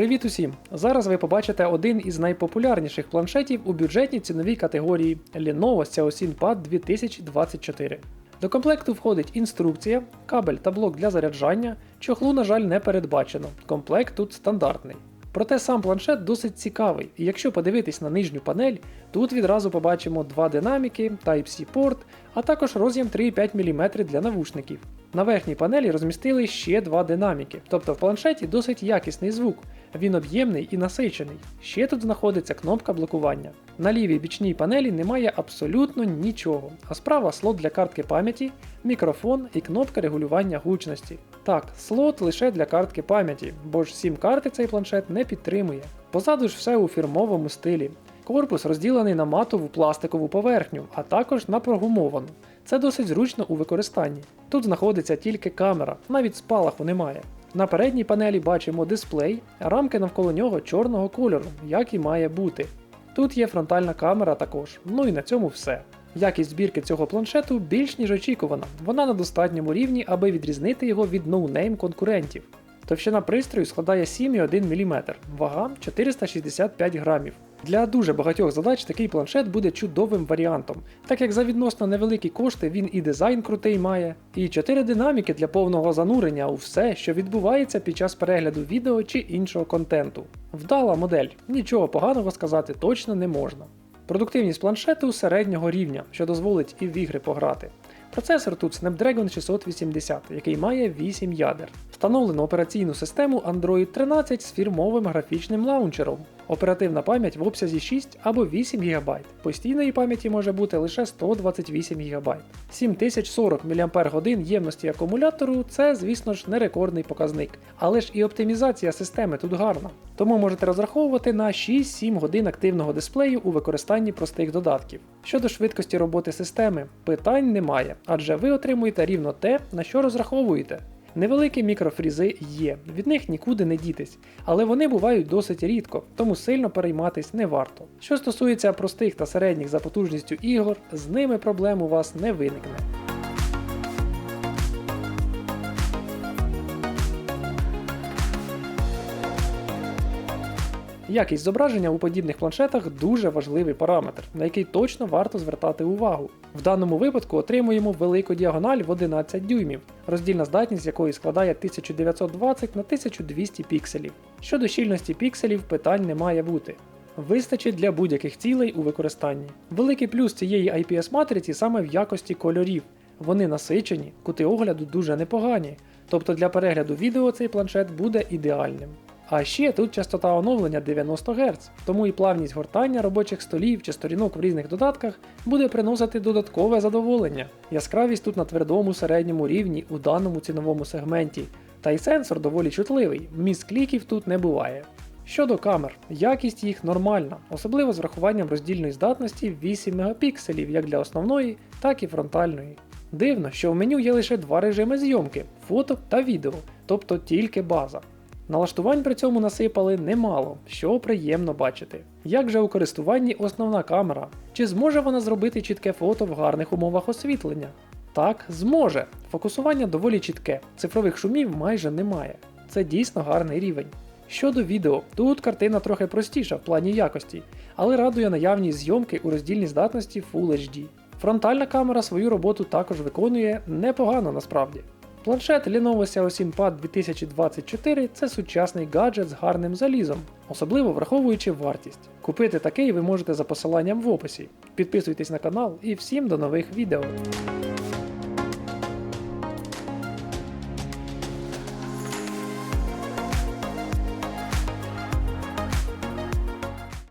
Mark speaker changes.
Speaker 1: Привіт усім! Зараз ви побачите один із найпопулярніших планшетів у бюджетній ціновій категорії Lenovo Xiaosin Pad 2024. До комплекту входить інструкція, кабель та блок для заряджання, чохлу, на жаль, не передбачено. Комплект тут стандартний. Проте сам планшет досить цікавий, і якщо подивитись на нижню панель, тут відразу побачимо два динаміки, Type-C порт, а також роз'єм 3,5 мм для навушників. На верхній панелі розмістили ще два динаміки, тобто в планшеті досить якісний звук, він об'ємний і насичений. Ще тут знаходиться кнопка блокування. На лівій бічній панелі немає абсолютно нічого, а справа слот для картки пам'яті, мікрофон і кнопка регулювання гучності. Так, слот лише для картки пам'яті, бо ж сім карти цей планшет не підтримує. Позаду ж все у фірмовому стилі. Корпус розділений на матову пластикову поверхню, а також на прогумовану. Це досить зручно у використанні. Тут знаходиться тільки камера, навіть спалаху немає. На передній панелі бачимо дисплей, а рамки навколо нього чорного кольору, як і має бути. Тут є фронтальна камера також, ну і на цьому все. Якість збірки цього планшету більш ніж очікувана, вона на достатньому рівні, аби відрізнити його від ноунейм конкурентів. Товщина пристрою складає 7,1 мм, вага 465 грамів. Для дуже багатьох задач такий планшет буде чудовим варіантом, так як за відносно невеликі кошти він і дизайн крутий має, і 4 динаміки для повного занурення у все, що відбувається під час перегляду відео чи іншого контенту. Вдала модель, нічого поганого сказати точно не можна. Продуктивність планшету середнього рівня, що дозволить і в ігри пограти. Процесор тут Snapdragon 680, який має 8 ядер. Встановлено операційну систему Android 13 з фірмовим графічним лаунчером. Оперативна пам'ять в обсязі 6 або 8 ГБ. Постійної пам'яті може бути лише 128 ГБ. 7040 мАч ємності акумулятору це, звісно ж, не рекордний показник, але ж і оптимізація системи тут гарна. Тому можете розраховувати на 6-7 годин активного дисплею у використанні простих додатків. Щодо швидкості роботи системи, питань немає, адже ви отримуєте рівно те, на що розраховуєте. Невеликі мікрофрізи є, від них нікуди не дітись, але вони бувають досить рідко, тому сильно перейматись не варто. Що стосується простих та середніх за потужністю ігор, з ними проблем у вас не виникне. Якість зображення у подібних планшетах дуже важливий параметр, на який точно варто звертати увагу. В даному випадку отримуємо велику діагональ в 11 дюймів, роздільна здатність якої складає 1920 на 1200 пікселів. Щодо щільності пікселів питань не має бути. Вистачить для будь-яких цілей у використанні. Великий плюс цієї IPS-матриці саме в якості кольорів. Вони насичені, кути огляду дуже непогані, тобто для перегляду відео цей планшет буде ідеальним. А ще тут частота оновлення 90 Гц, тому і плавність гортання робочих столів чи сторінок в різних додатках буде приносити додаткове задоволення. Яскравість тут на твердому середньому рівні у даному ціновому сегменті, та й сенсор доволі чутливий, міст кліків тут не буває. Щодо камер, якість їх нормальна, особливо з врахуванням роздільної здатності 8 мегапікселів як для основної, так і фронтальної. Дивно, що в меню є лише два режими зйомки фото та відео, тобто тільки база. Налаштувань при цьому насипали немало, що приємно бачити. Як же у користуванні основна камера? Чи зможе вона зробити чітке фото в гарних умовах освітлення? Так, зможе. Фокусування доволі чітке, цифрових шумів майже немає. Це дійсно гарний рівень. Щодо відео, тут картина трохи простіша в плані якості, але радує наявність зйомки у роздільній здатності Full HD. Фронтальна камера свою роботу також виконує непогано насправді. Планшет Lenovo Xiaosin Pad 2024 це сучасний гаджет з гарним залізом, особливо враховуючи вартість. Купити такий ви можете за посиланням в описі. Підписуйтесь на канал і всім до нових відео.